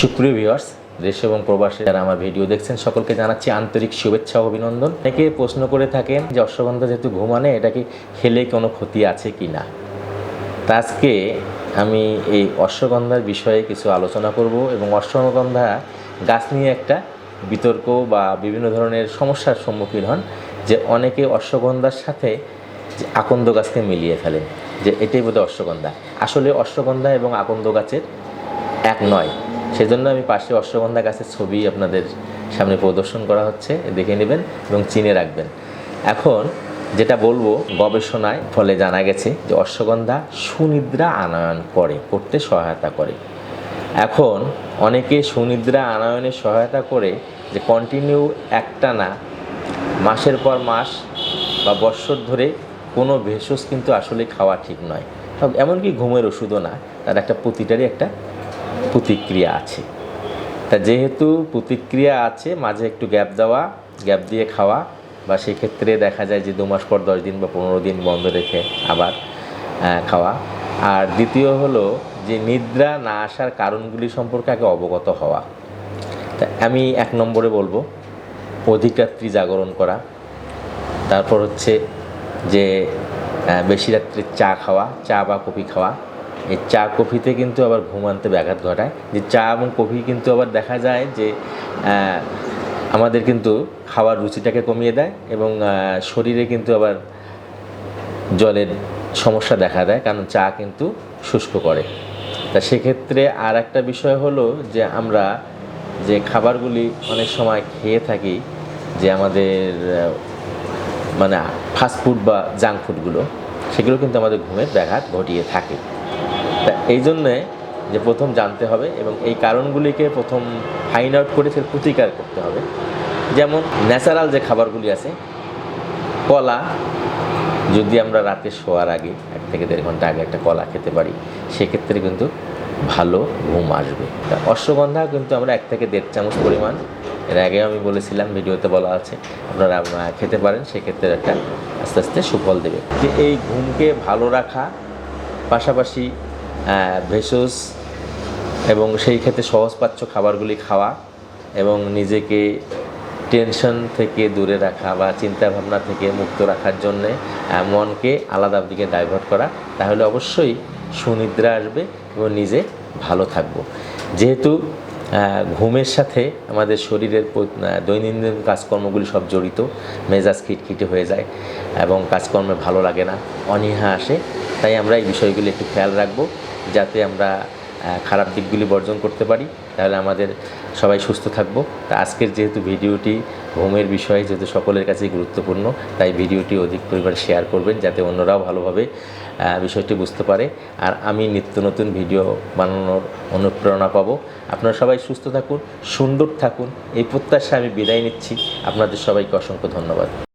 সুপ্রিয় ভিউয়ার্স দেশ এবং প্রবাসে যারা আমার ভিডিও দেখছেন, সকলকে জানাচ্ছি আন্তরিক শুভেচ্ছা অভিনন্দন। অনেকে প্রশ্ন করে থাকেন যে, অশ্বগন্ধা যেহেতু ঘুমানে, এটা কি খেলে কোনো ক্ষতি আছে কি না? আজকে আমি এই অশ্বগন্ধার বিষয়ে কিছু আলোচনা করব এবং অশ্বগন্ধা গাছ নিয়ে একটা বিতর্ক বা বিভিন্ন ধরনের সমস্যার সম্মুখীন হন যে, অনেকে অশ্বগন্ধার সাথে যে আকন্দ গাছকে মিলিয়ে ফেলেন, যে এটাই বোধহয় অশ্বগন্ধা। আসলে অশ্বগন্ধা এবং আকন্দ গাছের এক নয় সেজন্য আমি পাশে অশ্বগন্ধা গাছের ছবি আপনাদের সামনে প্রদর্শন করা হচ্ছে, দেখে নেবেন এবং চিনে রাখবেন। এখন যেটা বলব, গবেষণায় ফলে জানা গেছে যে অশ্বগন্ধা সুনিদ্রা আনয়ন করে, করতে সহায়তা করে। এখন অনেকে সুনিদ্রা আনয়নে সহায়তা করে যে কন্টিনিউ একটানা মাসের পর মাস বা বৎসর ধরে কোনো ভেষজ কিন্তু আসলে খাওয়া ঠিক নয়। এমনকি ঘুমের ওষুধও না, তার একটা প্রতিটারই একটা প্রতিক্রিয়া আছে। তা যেহেতু প্রতিক্রিয়া আছে, মাঝে একটু গ্যাপ দেওয়া, গ্যাপ দিয়ে খাওয়া, বা সেক্ষেত্রে দেখা যায় যে দু মাস পর দশ দিন বা পনেরো দিন বন্ধ রেখে আবার খাওয়া। আর দ্বিতীয় হলো যে নিদ্রা না আসার কারণগুলি সম্পর্কে আগে অবগত হওয়া। তা আমি এক নম্বরে বলব অধিক রাত্রি জাগরণ করা। তারপর হচ্ছে যে বেশি রাত্রে চা খাওয়া, চা বা কফি খাওয়া। এই চা কফিতে কিন্তু আবার ঘুম আনতে ব্যাঘাত ঘটায়। যে চা এবং কফি কিন্তু আবার দেখা যায় যে আমাদের কিন্তু খাওয়ার রুচিটাকে কমিয়ে দেয় এবং শরীরে কিন্তু আবার জলের সমস্যা দেখা দেয়, কারণ চা কিন্তু শুষ্ক করে। তা সেক্ষেত্রে আর একটা বিষয় হলো যে, আমরা যে খাবারগুলি অনেক সময় খেয়ে থাকি, যে আমাদের মানে ফাস্ট ফুড বা জাঙ্ক ফুডগুলো সেগুলো কিন্তু আমাদের ঘুমের ব্যাঘাত ঘটিয়ে থাকে। এই জন্যে যে প্রথম জানতে হবে এবং এই কারণগুলিকে প্রথম ফাইন্ড আউট করে সে প্রতিকার করতে হবে। যেমন ন্যাচারাল যে খাবারগুলি আছে, কলা, যদি আমরা রাতে শোয়ার আগে এক থেকে দেড় ঘণ্টা আগে একটা কলা খেতে পারি, সেক্ষেত্রে কিন্তু ভালো ঘুম আসবে। তা অশ্বগন্ধা কিন্তু আমরা এক থেকে দেড় চামচ পরিমাণ, এর আগে আমি বলেছিলাম, ভিডিওতে বলা আছে আপনারা খেতে পারেন, সেক্ষেত্রে একটা আস্তে আস্তে সুফল দেবে। যে এই ঘুমকে ভালো রাখা, পাশাপাশি ভেষজ এবং সেই ক্ষেত্রে সহজপাচ্য খাবারগুলি খাওয়া এবং নিজেকে টেনশন থেকে দূরে রাখা বা চিন্তা ভাবনা থেকে মুক্ত রাখার জন্যে মনকে আলাদা দিকে ডাইভার্ট করা, তাহলে অবশ্যই সুনিদ্রা আসবে এবং নিজে ভালো থাকব। যেহেতু ঘুমের সাথে আমাদের শরীরের দৈনন্দিন কাজকর্মগুলি সব জড়িত, মেজাজ খিটখিটে হয়ে যায় এবং কাজকর্মে ভালো লাগে না, অনীহা আসে, তাই আমরা এই বিষয়গুলি একটু খেয়াল রাখব। যাতে আমরা খারাপ দিকগুলি বর্জন করতে পারি, তাহলে আমাদের সবাই সুস্থ থাকব। তা আজকের যেহেতু ভিডিওটি ঘুমের বিষয়ে যেহেতু সকলের কাছেই গুরুত্বপূর্ণ, তাই ভিডিওটি অধিক পরিমাণে শেয়ার করবেন যাতে অন্যরাও ভালোভাবে বিষয়টি বুঝতে পারে। আর আমি নিত্য নতুন ভিডিও বানানোর অনুপ্রেরণা পাবো। আপনারা সবাই সুস্থ থাকুন, সুন্দর থাকুন। এই প্রত্যাশা আমি বিদায় নিচ্ছি। আপনাদের সবাইকে অসংখ্য ধন্যবাদ।